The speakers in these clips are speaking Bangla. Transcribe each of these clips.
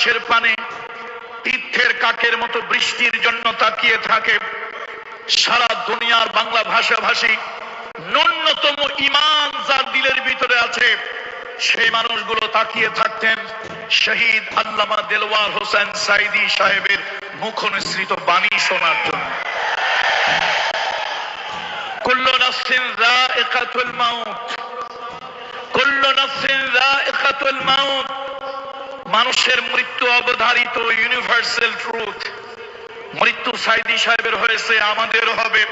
আকাশের পানে তীর্থের কাকের মতো বৃষ্টির জন্য তাকিয়ে থাকে সারা দুনিয়ার বাংলা ভাষাভাষী। ন্যূনতম ইমান যার দিলের ভিতরে আছে, সেই মানুষগুলো তাকিয়ে থাকতেন শহীদ আল্লামা দেলওয়ার হোসেন সাইদি সাহেবের মুখনিসৃত বাণী শোনার জন্য। কুল্লু নাফসিন যায়িকাতুল মাউত, কুল্লু নাফসিন যায়িকাতুল মাউত মানুষের মৃত্যু অবধারিত ইউনিভার্সাল ট্রুথ মৃত্যু সাইদি সাহেবের হয়েছে আমাদেরও হবে।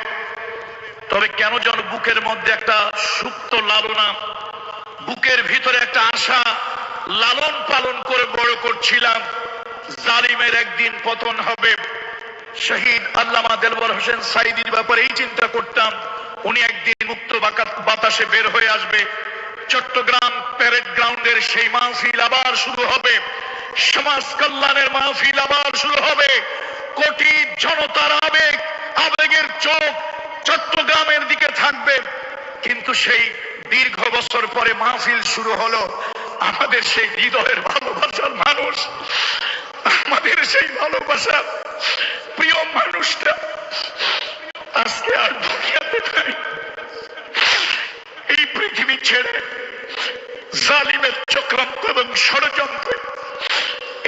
তবে কেন যেন বুকের মধ্যে একটা সুপ্ত লালনা, বুকের ভিতরে একটা আশা লালন পালন করে বড় করছিলাম, জালিমের একদিন পতন হবে। শহীদ আল্লামা দেলবর হোসেন সাইদির ব্যাপারে এই চিন্তা করতাম, উনি একদিন মুক্ত বাতাসে বের হয়ে আসবে। চট্টগ্রাম প্যারেড গ্রাউন্ডের সেই মাহফিল আবার শুরু হবে। সমাজ কল্যাণের মাহফিল আবার শুরু হবে। কোটি জনতার আবেগ, আবেগের চোখ চট্টগ্রামের দিকে থাকবে। কিন্তু সেই দীর্ঘ বছর পরে মাহফিল শুরু হলো। আমাদের সেই হৃদয়ের ভালোবাসার মানুষ, আমাদের সেই ভালোবাসা প্রিয় মানুষটা আজকে আর দুনিয়াতে নাই। এই পৃথিবী ছেড়ে জালিমের চক্রান্ত এবং ষড়যন্ত্রে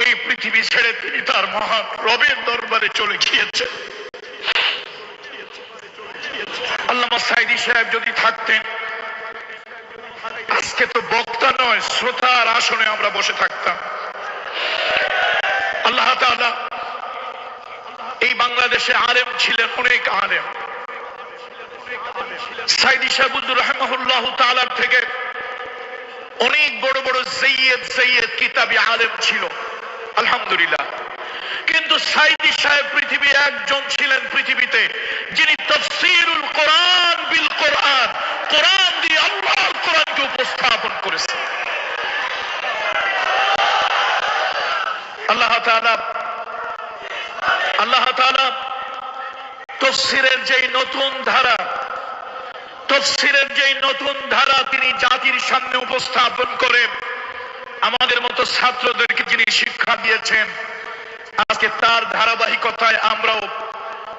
এই পৃথিবী ছেড়ে তিনি তার মহান রবের দরবারে চলে গিয়েছেন। আসনে আমরা বসে থাকতাম। আল্লাহ এই বাংলাদেশে ছিলেন, অনেক থেকে অনেক বড় বড় সৈয়দ সৈয়দ কিতাবি আলেম ছিল। আলহামদুলিল্লাহ। কিন্তু সাইদি সাহেব পৃথিবী একজন ছিলেন পৃথিবীতে, যিনি তফসিরুল কোরআন বিল কোরআন কোরআন দিয়ে আল্লাহ কোরআনকে উপস্থাপন করেছেন। আল্লাহ তাআলা আল্লাহ তাআলা তফসিরের যেই নতুন ধারা তফসিরের যেই নতুন ধারা তিনি জাতির সামনে উপস্থাপন করে আমাদের মতো ছাত্রদেরকে যিনি শিক্ষা দিয়েছেন, আজকে তার ধারাবাহিকতায় আমরাও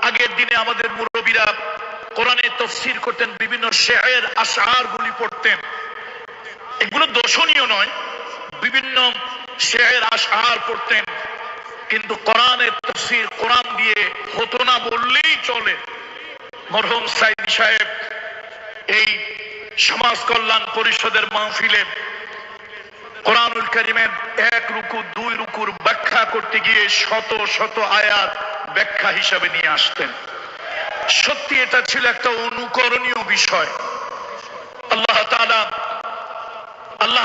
আগের দিনে আমাদের মুরব্বীরা কোরআনে তফসির করতেন, বিভিন্ন শেয়ের আশার গুলি পড়তেন। এগুলো দোষণীয় নয়, বিভিন্ন শেয়ের আশার পড়তেন, কিন্তু কোরআনের তফসির কোরআন দিয়ে হতো না বললেই চলে। মরহম সাইদ সাহেব এই সমাজ কল্যাণ পরিষদের মাহফিলে কোরআনুল করিমের এক রুকু, দুই রুকুর ব্যাখ্যা করতে গিয়ে শত শত আয়াত ব্যাখ্যা হিসাবে নিয়ে আসতেন। সত্যি এটা ছিল একটা অনুকরণীয় বিষয়। আল্লাহ আল্লাহ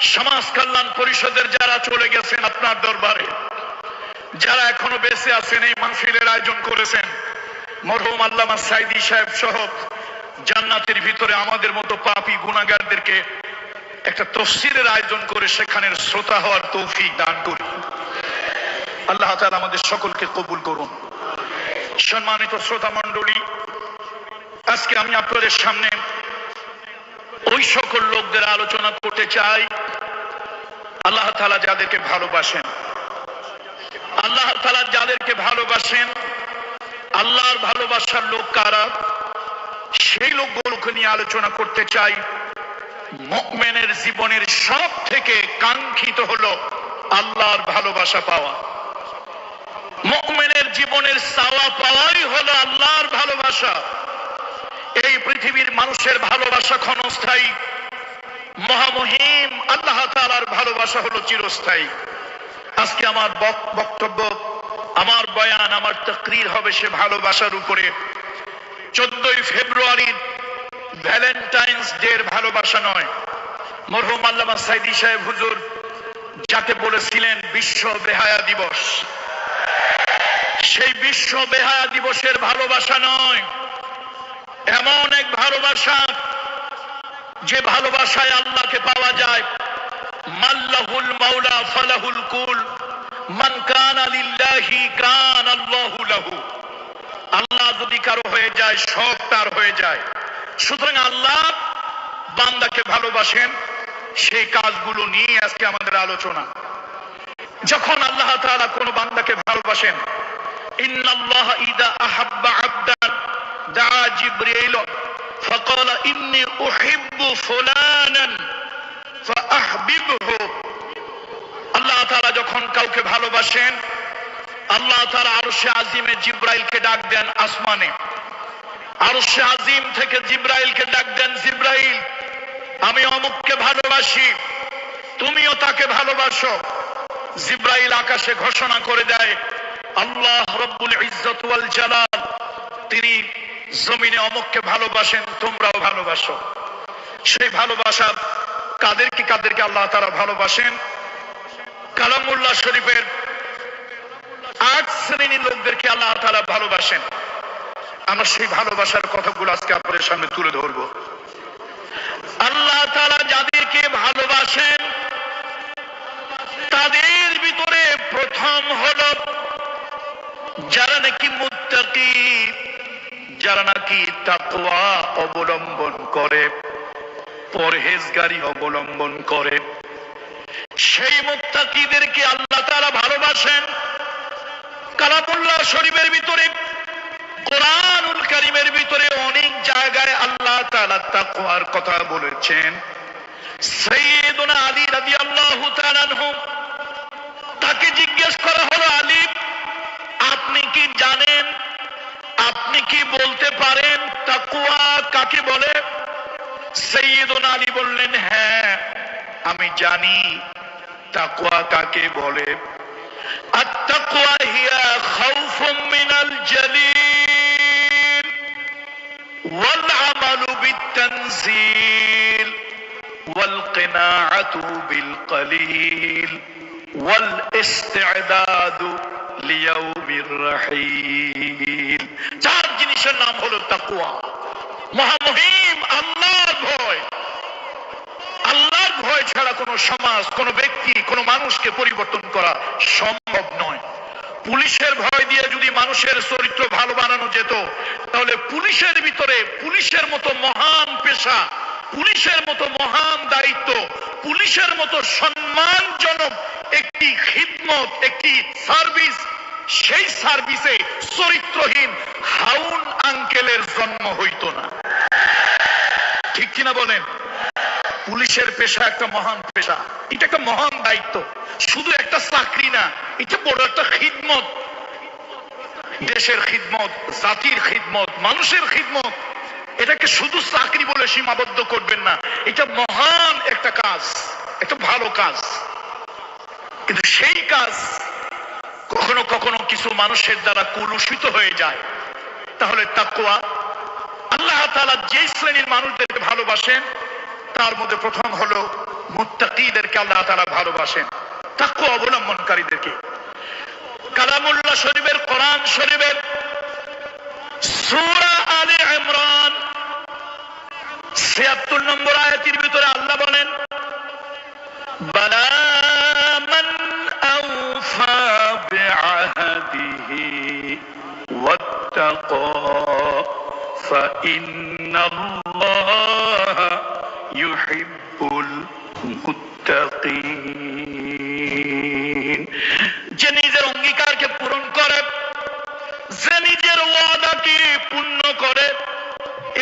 সমাজ কল্যাণ পরিষদের যারা চলে গেছেন আপনার দরবারে, যারা এখনও বেঁচে আছেন, এই মাহফিলের আয়োজন করেছেন মরহুম আল্লামা সাইদি সাহেব সহ জান্নাতের ভিতরে আমাদের মতো পাপী গুণাগারদেরকে একটা তফসিরের আয়োজন করে সেখানের শ্রোতা হওয়ার তৌফিক দান করি। আল্লাহ তাআলা আমাদের সকলকে কবুল করুন। সম্মানিত শ্রোতা মণ্ডলী, আজকে আমি আপনাদের সামনে ওই সকল লোকদের আলোচনা করতে চাই। আল্লাহ তালা যাদেরকে ভালোবাসেন, আল্লাহ তাআলা যাদেরকে ভালোবাসেন আল্লাহর ভালোবাসার লোক কারা? সেই লোকগুলোকে নিয়ে আলোচনা করতে চাই। মকমেনের জীবনের সব থেকে কাঙ্ক্ষিত হলো আল্লাহর ভালোবাসা পাওয়া। মকমেনের জীবনের চাওয়া পাওয়াই হলো আল্লাহর ভালোবাসা। এই পৃথিবীর মানুষের ভালোবাসা ক্ষণস্থায়ী। মহামহিম আল্লাহ তাআলার ভালোবাসা হলো চিরস্থায়ী। আজকে আমার বক- বক্তব্য আমার বয়ান, আমার তকরির হবে সে ভালোবাসার উপরে। চোদ্দই ফেব্রুয়ারির ভ্যালেন্টাইন্স ডের ভালোবাসা নয়। মরহুম আল্লামা সাইদি সাহেব হুজুর, যাকে বলেছিলেন বিশ্ব বেহায়া দিবস। সেই বিশ্ব বেহায়া দিবসের ভালোবাসা নয়। এমন এক ভালোবাসা যে ভালোবাসায় আল্লাহকে পাওয়া যায়। মাল্লাহুল মাওলা, ফালাহুল কুল। মান কান আল্লাহু লাহু। আল্লাহ যদি কারও হয়ে যায় সব তার হয়ে যায়। সুতরাং আল্লাহ বান্দাকে ভালোবাসেন, সেই কাজগুলো নিয়ে আজকে আমাদের আলোচনা। যখন আল্লাহ তাআলা কোন বান্দাকে ভালোবাসেন, ইন্নাল্লাহ ইদা আহাব্বা আব্দান দা জিবরাইল, ফাকালা ইন্নী উহিব্বু ফুলানান ফাআহবিবহু আল্লাহ তাআলা যখন কাউকে ভালোবাসেন, আল্লাহ তাআলা আরশে আজিমে জিব্রাইলকে ডাক দেন আসমানে। আরশে আজিম থেকে জিব্রাইলকে ডাক দেন জিব্রাইল, আমি অমুককে ভালোবাসি, তুমিও তাকে ভালোবাসো। জিব্রাইল আকাশে ঘোষণা করে দেয়, আল্লাহ রব্বুল ইজ্জত ওয়াল জালাল, তিনি জমিনে অমুককে ভালোবাসেন, তোমরাও ভালোবাসো। সেই ভালোবাসা কাদেরকে কাদেরকে আল্লাহ তারা ভালোবাসেন? কালামুল্লাহ শরীফের আট শ্রেণির লোকদেরকে আল্লাহ তারা ভালোবাসেন। আমরা সেই ভালোবাসার কথাগুলো আজকে আপনাদের সামনে তুলে ধরবো। আল্লাহ তারা যাদেরকে ভালোবাসেন, তাদের ভিতরে প্রথম হল যারা নাকি মুত্তাকি, যারা নাকি তাকওয়া অবলম্বন করে, পরহেজগারি অবলম্বন করে। সেই মুত্তাকিদেরকে আল্লাহ তাআলা ভালোবাসেন। কালামুল্লাহ শরীফের ভিতরে, কোরআনুল কারিমের ভিতরে অনেক জায়গায় আল্লাহ তাআলা তাকওয়ার কথা বলেছেন। তাকে জিজ্ঞেস করা হলো, আলী, আপনি কি জানেন? আপনি কি বলতে পারেন তাকুয়া কাকে বলে? সৈয়দনা আলী বললেন হ্যাঁ আমি জানি। তাকুয়া কাকে বলে আত্মাকুয়া হিয়া খাউফুম মিনাল জালিল ওয়াল আমালু বিতানজিল ওয়াল কিনাআতু বিল কলিল পরিবর্তন করা সম্ভব নয়। পুলিশের ভয় দিয়ে যদি মানুষের চরিত্র ভালো বানানো যেত, তাহলে পুলিশের ভিতরে পুলিশের মতো মহান পেশা, পুলিশের মতো মহান দায়িত্ব, পুলিশের মতো সম্মানজনক একটি খিদমত, একটি সার্ভিস, সেই সার্ভিসে চরিত্রহীন হাউন আঙ্কেলের জন্ম হইত না। ঠিক কিনা বলেন? পুলিশের পেশা একটা মহান পেশা। এটা একটা মহান দায়িত্ব। শুধু একটা চাকরি না, এটা বড় একটা খিদমত। দেশের খিদমত, জাতির খিদমত, মানুষের খিদমত। এটাকে শুধু চাকরি বলে সীমাবদ্ধ করবেন না। এটা মহান একটা কাজ, একটা ভালো কাজ। কিন্তু সেই কাজ কখনো কখনো কিছু মানুষের দ্বারা কুলুষিত হয়ে যায়। তাহলে তাকুয়া আল্লাহ তাআলা যে শ্রেণির মানুষদেরকে ভালোবাসেন তার মধ্যে প্রথম হলো মুত্তাকিদেরকে আল্লাহ তাআলা ভালোবাসেন তাকুয়া অবলম্বনকারীদেরকে কালামুল্লাহ শরীফের কোরআন শরীফের সূরা আলে ইমরান 76 নম্বর আয়াতের ভিতরে আল্লাহ বলেন বালা মান আওফা বিআহদিহি ওয়াত্তাকা فإن الله يحب المتقين যে নিজের অঙ্গীকারকে পূরণ করে যে নিজের ওয়াদাকে পূর্ণ করে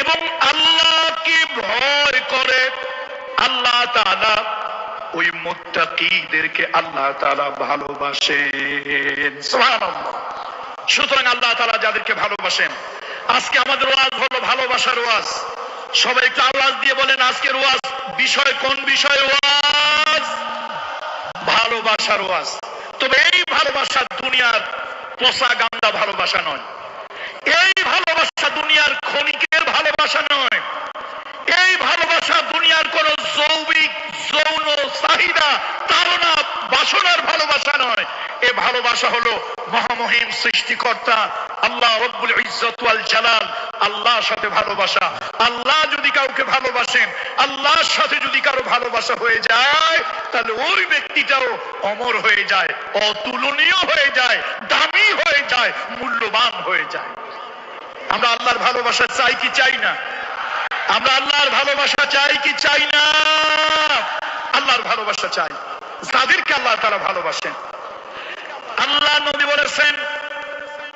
এবং আল্লাহকে ভয় করে আল্লাহ তাআলা ওই মুত্তাকিদেরকে আল্লাহ তাআলা ভালোবাসেন সুবহানাল্লাহ সুতরাং আল্লাহ তাআলা যাদেরকে ভালোবাসেন আজকে আমাদের ওয়াজ হলো ভালোবাসার ওয়াজ সবাই একটু আওয়াজ দিয়ে বলেন, আজকের ওয়াজ বিষয় কোন বিষয় ওয়াজ? ভালোবাসার ওয়াজ। তবে এই ভালোবাসা দুনিয়ার পোষা গান্দা ভালোবাসা নয়। এই ভালোবাসা দুনিয়ার ক্ষণিকের ভালোবাসা নয়। এই ভালোবাসা দুনিয়ার কোন জৈবিক যৌন চাহিদা তারা বাসনার ভালোবাসা নয়। এ ভালোবাসা হলো মহামহিম সৃষ্টিকর্তা, আল্লাহ রব্বুল ইজ্জত জালাল, আল্লাহর সাথে ভালোবাসা। আল্লাহ যদি কাউকে ভালোবাসেন, আল্লাহর সাথে যদি কারও ভালোবাসা হয়ে যায়, তাহলে ওই ব্যক্তিটাও অমর হয়ে যায়, অতুলনীয় হয়ে যায়, দামি হয়ে যায়, মূল্যবান হয়ে যায়। আমরা আল্লাহর ভালোবাসা চাই কি চাই না? আমরা আল্লাহর ভালোবাসা চাই কি চাই না? আল্লাহর ভালোবাসা চাই। যাদেরকে আল্লাহ তারা ভালোবাসেন। আল্লাহ নবী বলেছেন,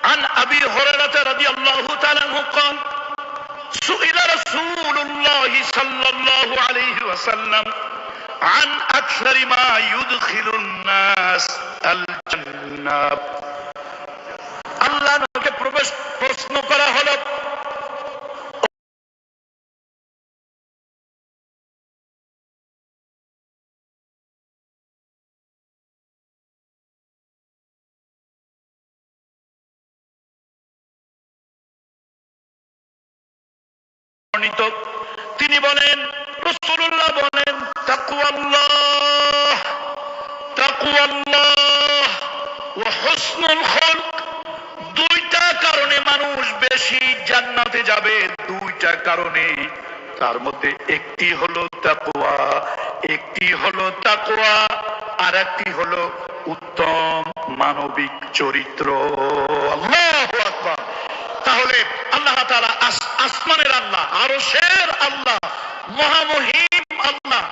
আন আবি হরে রাতে রাজি আল্লাহ তালা হুকম سئل رسول الله صلى الله عليه وسلم عن اكثر ما يدخل الناس الجنه আল্লাহ নবীকে প্রবেশ প্রশ্ন করা হলো বর্ণিত তিনি বলেন রসুল্লাহ বলেন তাকুয়াল্লাহ তাকুয়াল্লাহ ও হসনুল খলক দুইটা কারণে মানুষ বেশি জান্নাতে যাবে, দুইটা কারণে। তার মধ্যে একটি হলো তাকুয়া একটি হলো তাকুয়া আর একটি হলো উত্তম মানবিক চরিত্র আল্লাহু আকবার তাহলে আস- আসমানের আল্লাহ, আরশের আল্লাহ, মহামহিম আল্লাহ,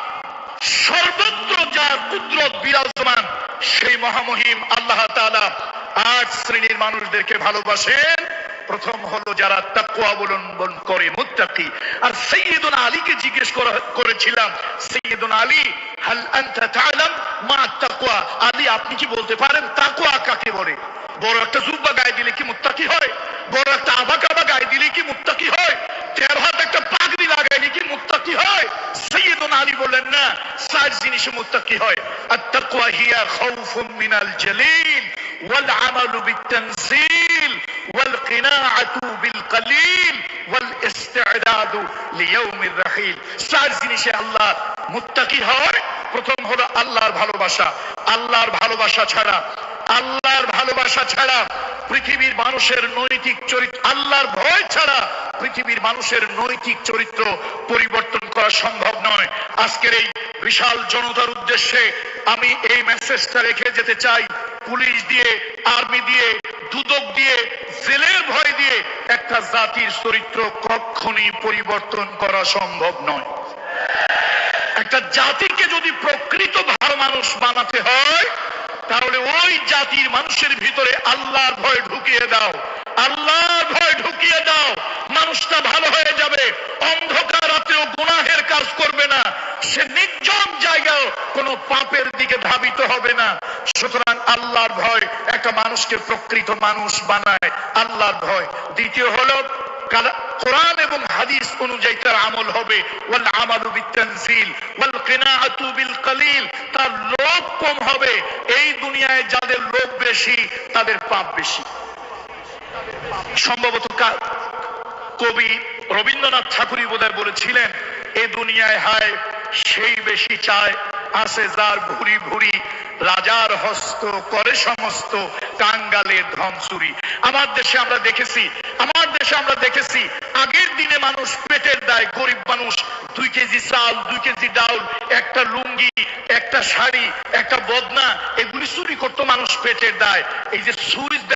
সর্বত্র যার কুদরত বিরাজমান, সেই মহামহিম আল্লাহ তাআলা আট শ্রেণির মানুষদেরকে ভালোবাসেন। প্রথম হলো যারা তাকওয়া অবলম্বন করে, মুত্তাকি। আর সৈয়দুন আলীকে জিজ্ঞেস করেছিলাম সৈয়দুন আলী, হাল আনতা তাআলাম মা তাকওয়া? আলী, আপনি কি বলতে পারেন, তাকওয়া কাকে বলে? বড় একটা জুব্বা গায়ে দিলে কি মুত্তাকি হয়? বড় একটা আবা কাবা গায়ে দিলে কি মুত্তাকি হয়? তের হাত একটা পাগড়ি লাগাইলে কি মুত্তাকি হয়? সৈয়দুন আলী বললেন, না চার জিনিসে মুত্তাকি হয়। আর আত্তাকওয়া হিয়া খাউফুম মিনাল জালিল, ওয়াল আমালু বিতানজিল ওয়াল কিনাআতু বিল কলিল, ওয়াল ইস্তি'দাদু লিয়াউমির রাহিল। চার জিনিসে আল্লাহ মুত্তাকি হয়। প্রথম হলো আল্লাহর ভালোবাসা। আল্লাহর ভালোবাসা ছাড়া আল্লাহর ভালোবাসা ছাড়া পৃথিবীর মানুষের নৈতিক চরিত্র, আল্লাহর ভয় ছাড়া পৃথিবীর মানুষের নৈতিক চরিত্র পরিবর্তন করা সম্ভব নয়। আজকের এই বিশাল জনতার উদ্দেশ্যে আমি এই মেসেজটা রেখে যেতে চাই। পুলিশ দিয়ে আর্মি দিয়ে, দুদক দিয়ে, জেলের ভয় দিয়ে একটা জাতির চরিত্র কখনই পরিবর্তন করা সম্ভব নয়। একটা জাতিকে যদি প্রকৃত ভালো মানুষ বানাতে হয় তাহলে ওই জাতির মানুষের ভিতরে আল্লাহর ভয় ঢুকিয়ে দাও। আল্লাহর ভয় ঢুকিয়ে দাও। মানুষটা ভালো হয়ে যাবে। অন্ধকার রাত্রেও গুনাহের কাজ করবে না। সে নির্জন জায়গায় কোনো পাপের দিকে ধাবিত হবে না। সুতরাং আল্লাহর ভয় একটা মানুষকে প্রকৃত মানুষ বানায়। আল্লাহর ভয়। দ্বিতীয় হলো কোরআন এবং হাদিস অনুযায়ী তার আমল হবে। ওয়াল আমালু বিতানজিল, ওয়াল কিনাআতু বিল কলিল, তার লোভ কম হবে। এই দুনিয়ায় যাদের লোভ বেশি, তাদের পাপ বেশি। সম্ভবত কবি রবীন্দ্রনাথ ঠাকুরই বোধহয় বলেছিলেন, এ দুনিয়ায় হায়, সেই বেশি চায়, আসে যার ভুরি ভুরি রাজার হস্ত করে সমস্ত কাঙ্গালের ধন চুরি। আমার দেশে আমরা দেখেছি, আমার দেশে আমরা দেখেছি, আগের দিনে মানুষ পেটের দায় গরিব মানুষ, দুই কেজি চাল, দুই কেজি ডাউল একটা লুঙ্গি, একটা শাড়ি, একটা বদনা, এগুলি চুরি করতো মানুষ পেটের দায়। এই যে চুরি